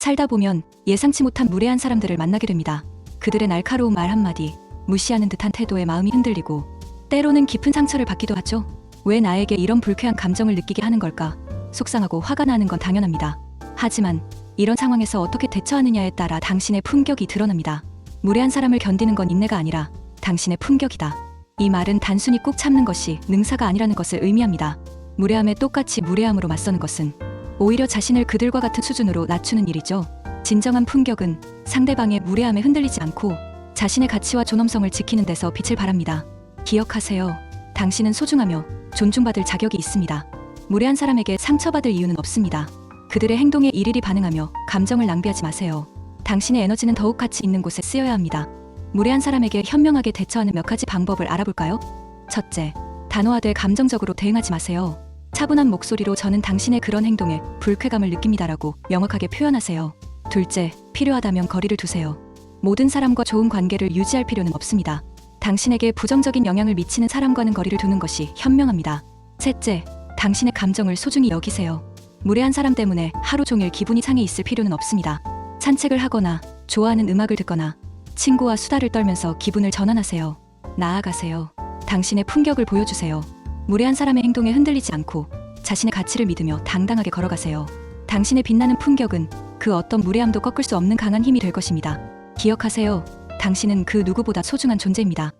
살다 보면 예상치 못한 무례한 사람들을 만나게 됩니다. 그들의 날카로운 말 한마디, 무시하는 듯한 태도에 마음이 흔들리고 때로는 깊은 상처를 받기도 하죠. 왜 나에게 이런 불쾌한 감정을 느끼게 하는 걸까? 속상하고 화가 나는 건 당연합니다. 하지만 이런 상황에서 어떻게 대처하느냐에 따라 당신의 품격이 드러납니다. 무례한 사람을 견디는 건 인내가 아니라 당신의 품격이다. 이 말은 단순히 꾹 참는 것이 능사가 아니라는 것을 의미합니다. 무례함에 똑같이 무례함으로 맞서는 것은 오히려 자신을 그들과 같은 수준으로 낮추는 일이죠. 진정한 품격은 상대방의 무례함에 흔들리지 않고 자신의 가치와 존엄성을 지키는 데서 빛을 발합니다. 기억하세요. 당신은 소중하며 존중받을 자격이 있습니다. 무례한 사람에게 상처받을 이유는 없습니다. 그들의 행동에 일일이 반응하며 감정을 낭비하지 마세요. 당신의 에너지는 더욱 가치 있는 곳에 쓰여야 합니다. 무례한 사람에게 현명하게 대처하는 몇 가지 방법을 알아볼까요? 첫째, 단호하되 감정적으로 대응하지 마세요. 차분한 목소리로 저는 당신의 그런 행동에 불쾌감을 느낍니다라고 명확하게 표현하세요. 둘째, 필요하다면 거리를 두세요. 모든 사람과 좋은 관계를 유지할 필요는 없습니다. 당신에게 부정적인 영향을 미치는 사람과는 거리를 두는 것이 현명합니다. 셋째, 당신의 감정을 소중히 여기세요. 무례한 사람 때문에 하루 종일 기분이 상해 있을 필요는 없습니다. 산책을 하거나 좋아하는 음악을 듣거나 친구와 수다를 떨면서 기분을 전환하세요. 나아가세요. 당신의 품격을 보여주세요. 무례한 사람의 행동에 흔들리지 않고 자신의 가치를 믿으며 당당하게 걸어가세요. 당신의 빛나는 품격은 그 어떤 무례함도 꺾을 수 없는 강한 힘이 될 것입니다. 기억하세요. 당신은 그 누구보다 소중한 존재입니다.